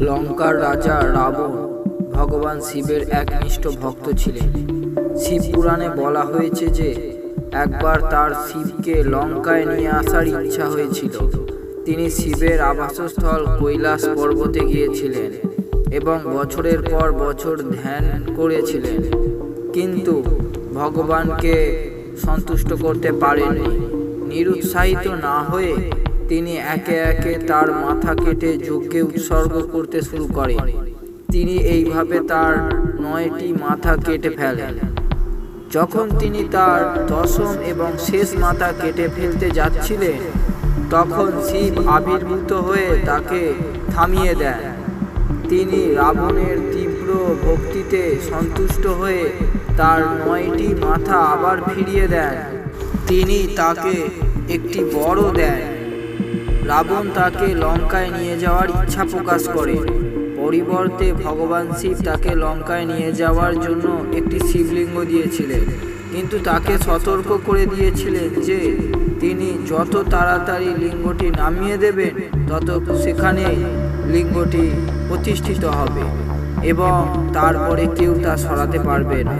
লঙ্কার রাজা রাবণ ভগবান শিবের একনিষ্ঠ ভক্ত ছিলেন। শিব পুরাণে বলা হয়েছে যে, একবার তার শিবকে লঙ্কায় নিয়ে আসার ইচ্ছা হয়েছিল। তিনি শিবের আবাসস্থল কৈলাস পর্বতে গিয়েছিলেন এবং বছরের পর বছর ধ্যান করেছিলেন। কিন্তু ভগবানকে সন্তুষ্ট করতে পারেননি। নিরুৎসাহিত না হয়ে তিনি একে একে তার মাথা কেটে যজ্ঞে উৎসর্গ করতে শুরু করেন তিনি এইভাবে তার নয়টি মাথা কেটে ফেলেন। যখন তিনি তার দশম এবং শেষ মাথা কেটে ফেলতে যাচ্ছিলেন, তখন শিব আবির্ভূত হয়ে তাকে থামিয়ে দেন। তিনি রাবণের তীব্র ভক্তিতে সন্তুষ্ট হয়ে তার নয়টি মাথা আবার ফিরিয়ে দেন। তিনি তাকে একটি বড় দেন। রাবণ তাকে লঙ্কায় নিয়ে যাওয়ার ইচ্ছা প্রকাশ করে। পরিবর্তে ভগবান শিব তাকে লঙ্কায় নিয়ে যাওয়ার জন্য একটি শিবলিঙ্গ দিয়েছিলেন। কিন্তু তাকে সতর্ক করে দিয়েছিলেন যে, তিনি যত তাড়াতাড়ি লিঙ্গটি নামিয়ে দেবেন, তত সেখানে লিঙ্গটি প্রতিষ্ঠিত হবে এবং তারপরে কেউ তা সরাতে পারবে না।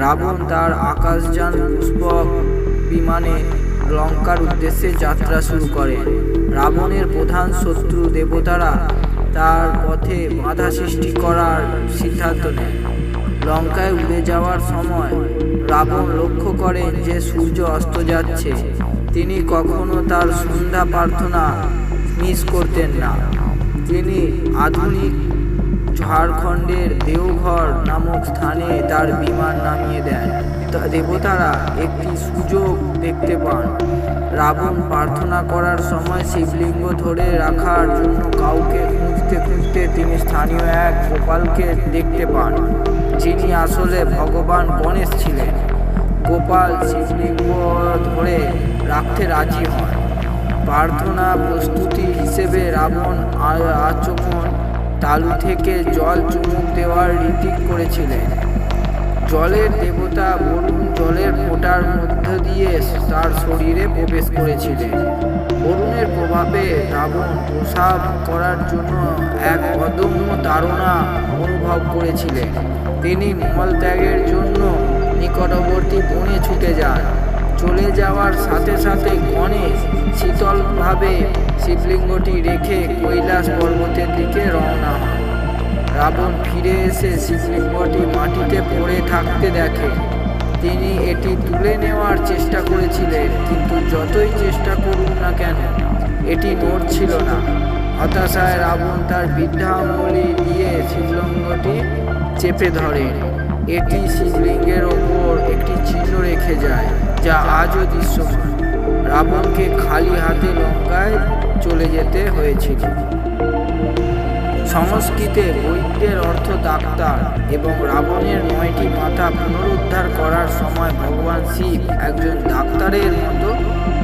রাবণ তার আকাশযান পুষ্পক বিমানে লঙ্কার উদ্দেশ্যে যাত্রা শুরু করে। রাবণের প্রধান শত্রু দেবতারা তার পথে বাধা সৃষ্টি করার সিদ্ধান্ত নেয়। লঙ্কায় উড়ে যাওয়ার সময় রাবণ লক্ষ্য করেন যে সূর্য অস্ত যাচ্ছে। তিনি কখনো তার সন্ধ্যা প্রার্থনা মিস করতেন না। তিনি আধুনিক ঝাড়খণ্ডের দেওঘর নামক স্থানে তার বিমান নামিয়ে দেন। দেবতারা একটি সুযোগ দেখতে পান। রাবণ প্রার্থনা করার সময় শিবলিঙ্গ ধরে রাখার জন্য কাউকে খুঁজতে খুঁজতে তিনি স্থানীয় এক গোপালকে দেখতে পান, যিনি আসলে ভগবান গণেশ ছিলেন। গোপাল শিবলিঙ্গ ধরে রাখতে রাজি হন। প্রার্থনা প্রস্তুতি হিসেবে রাবণ আচমন তালু থেকে জল চুমুক দেওয়ার রীতি করেছিলেন। জলের দেবতা বরুণ জলের ফোঁটার মধ্য দিয়ে তার শরীরে প্রবেশ করেছিলেন বরুণের প্রভাবে রাবণ প্রসাব করার জন্য এক অদম্য তাড়না অনুভব করেছিলেন। তিনি মলত্যাগের জন্য নিকটবর্তী বনে ছুটে যান। চলে যাওয়ার সাথে সাথে গণেশ শীতলভাবে শিবলিঙ্গটি রেখে কৈলাস পর্বতের রাবণ ফিরে এসে শিবলিঙ্গটি মাটিতে পড়ে থাকতে দেখে। তিনি এটি তুলে নেওয়ার চেষ্টা করেছিলেন, কিন্তু যতই চেষ্টা করুন না কেন, এটি নড়ছিল না। হতাশায় রাবণ তার বৃদ্ধাঙ্গুলি দিয়ে শিবলিঙ্গটি চেপে ধরেন এটি শিবলিঙ্গের ওপর একটি চিহ্ন রেখে যায়, যা আজও দৃশ্যমান। রাবণকে খালি হাতে লঙ্কায় চলে যেতে হয়েছিল। সংস্কৃতে বৈদ্যের অর্থ ডাক্তার এবং রাবণের নয়টি মাথা পুনরুদ্ধার করার সময় ভগবান শিব একজন ডাক্তারের মতো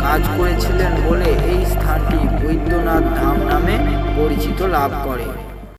কাজ করেছিলেন বলে এই স্থানটি বৈদ্যনাথ ধাম নামে পরিচিত লাভ করে।